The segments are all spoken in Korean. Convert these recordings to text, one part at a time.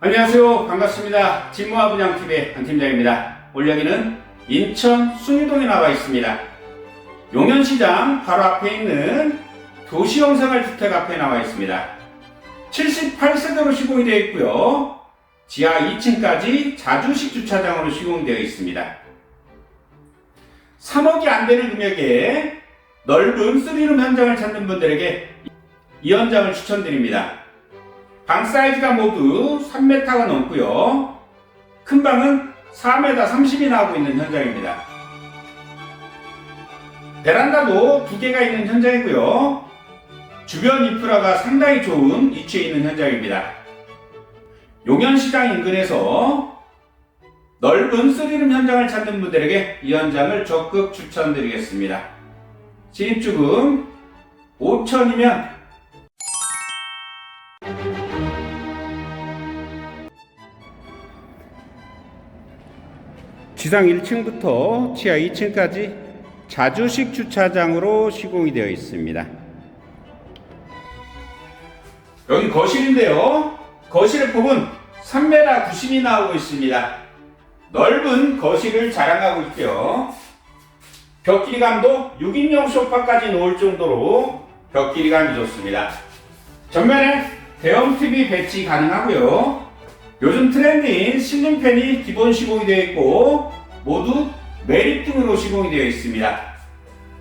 안녕하세요. 반갑습니다. 진모아 분양TV의 안 팀장입니다. 올 여기는 인천 숭이동에 나와 있습니다. 용현시장 바로 앞에 있는 도시형 생활주택 앞에 나와 있습니다. 78세대로 시공이 되어 있고요. 지하 2층까지 자주식 주차장으로 시공되어 있습니다. 3억이 안 되는 금액에 넓은 3룸 현장을 찾는 분들에게 이 현장을 추천드립니다. 방 사이즈가 모두 3m가 넘고요. 큰 방은 4m 30이 나오고 있는 현장입니다. 베란다도 두 개가 있는 현장이고요. 주변 인프라가 상당히 좋은 위치에 있는 현장입니다. 용현시장 인근에서 넓은 쓰리룸 현장을 찾는 분들에게 이 현장을 적극 추천드리겠습니다. 진입주금 5천이면 지상 1층부터 지하 2층까지 자주식 주차장으로 시공이 되어 있습니다. 여기 거실인데요. 거실의 폭은 3m 90이 나오고 있습니다. 넓은 거실을 자랑하고 있고요. 벽 길이감도 6인용 소파까지 놓을 정도로 벽 길이감이 좋습니다. 전면에 대형 TV 배치 가능하고요. 요즘 트렌드인 실링팬이 기본 시공이 되어 있고 모두 메리 등으로 시공이 되어 있습니다.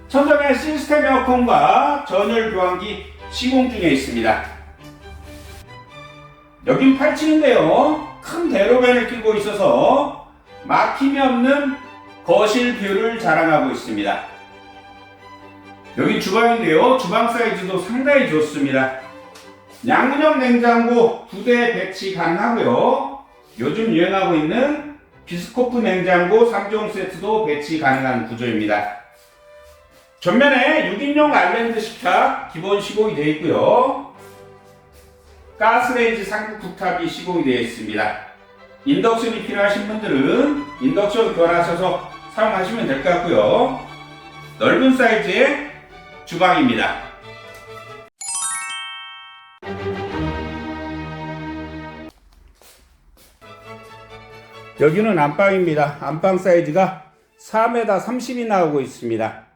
천정에 시스템 에어컨과 전열 교환기 시공 중에 있습니다. 여긴 8층인데요. 큰 대로변을 끼고 있어서 막힘이 없는 거실 뷰를 자랑하고 있습니다. 여기 주방인데요. 주방 사이즈도 상당히 좋습니다. 양문형 냉장고 두대 배치 가능하고요. 요즘 유행하고 있는 비스코프 냉장고 3종 세트도 배치 가능한 구조입니다. 전면에 6인용 아일랜드 식탁 기본 시공이 되어 있고요. 가스레인지 상급 국탑이 시공이 되어 있습니다. 인덕션이 필요하신 분들은 인덕션 교환하셔서 사용하시면 될 것 같고요. 넓은 사이즈의 주방입니다. 여기는 안방입니다. 안방 사이즈가 4m 30이 나오고 있습니다.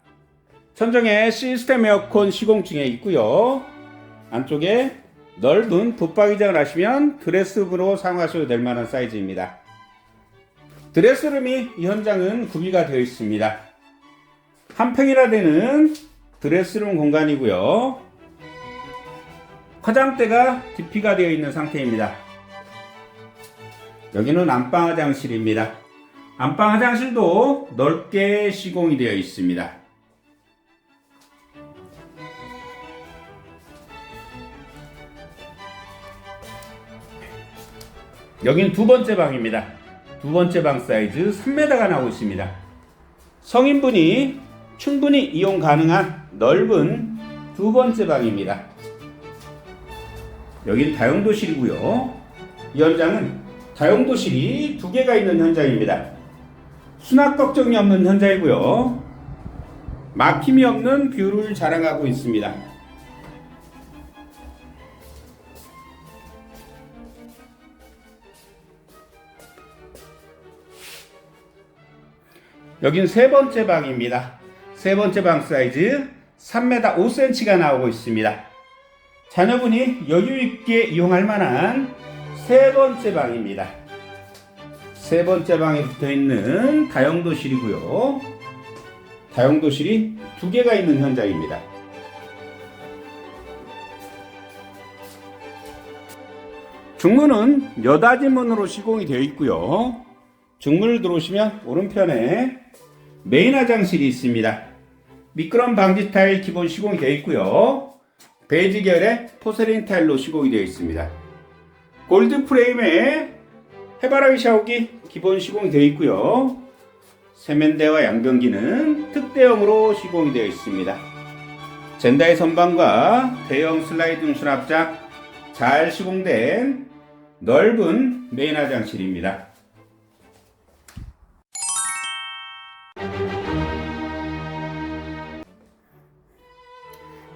천정에 시스템 에어컨 시공 중에 있고요. 안쪽에 넓은 붙박이장을 하시면 드레스룸으로 사용하셔도 될 만한 사이즈입니다. 드레스룸이 이 현장은 구비가 되어 있습니다. 한 평이나 되는 드레스룸 공간이고요. 화장대가 DP가 되어 있는 상태입니다. 여기는 안방 화장실입니다. 안방 화장실도 넓게 시공이 되어 있습니다. 여기는 두 번째 방입니다. 두 번째 방 사이즈 3m가 나오고 있습니다. 성인분이 충분히 이용 가능한 넓은 두 번째 방입니다. 여기는 다용도실이고요. 이 현장은 다용도실이 두 개가 있는 현장입니다. 수납 걱정이 없는 현장이고요. 막힘이 없는 뷰를 자랑하고 있습니다. 여긴 세 번째 방입니다. 세 번째 방 사이즈 3m 5cm가 나오고 있습니다. 자녀분이 여유 있게 이용할 만한 세 번째 방입니다. 세 번째 방에 붙어 있는 다용도실이고요. 다용도실이 두 개가 있는 현장입니다. 중문은 여닫이문으로 시공이 되어 있고요. 중문을 들어오시면 오른편에 메인 화장실이 있습니다. 미끄럼 방지 타일 기본 시공이 되어 있고요. 베이지 계열의 포세린 타일로 시공이 되어 있습니다. 골드 프레임에 해바라기 샤워기 기본 시공이 되어 있고요. 세면대와 양변기는 특대형으로 시공이 되어 있습니다. 젠다의 선반과 대형 슬라이딩 수납장 잘 시공된 넓은 메인 화장실입니다.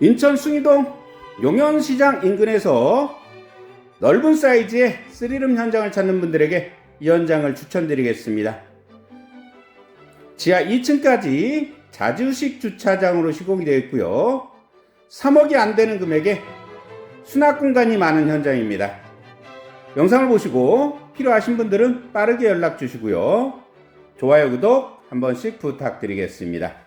인천 숭이동 용현시장 인근에서 넓은 사이즈의 쓰리룸 현장을 찾는 분들에게 이 현장을 추천드리겠습니다. 지하 2층까지 자주식 주차장으로 시공이 되어 있고요. 3억이 안 되는 금액에 수납 공간이 많은 현장입니다. 영상을 보시고 필요하신 분들은 빠르게 연락 주시고요. 좋아요, 구독 한 번씩 부탁드리겠습니다.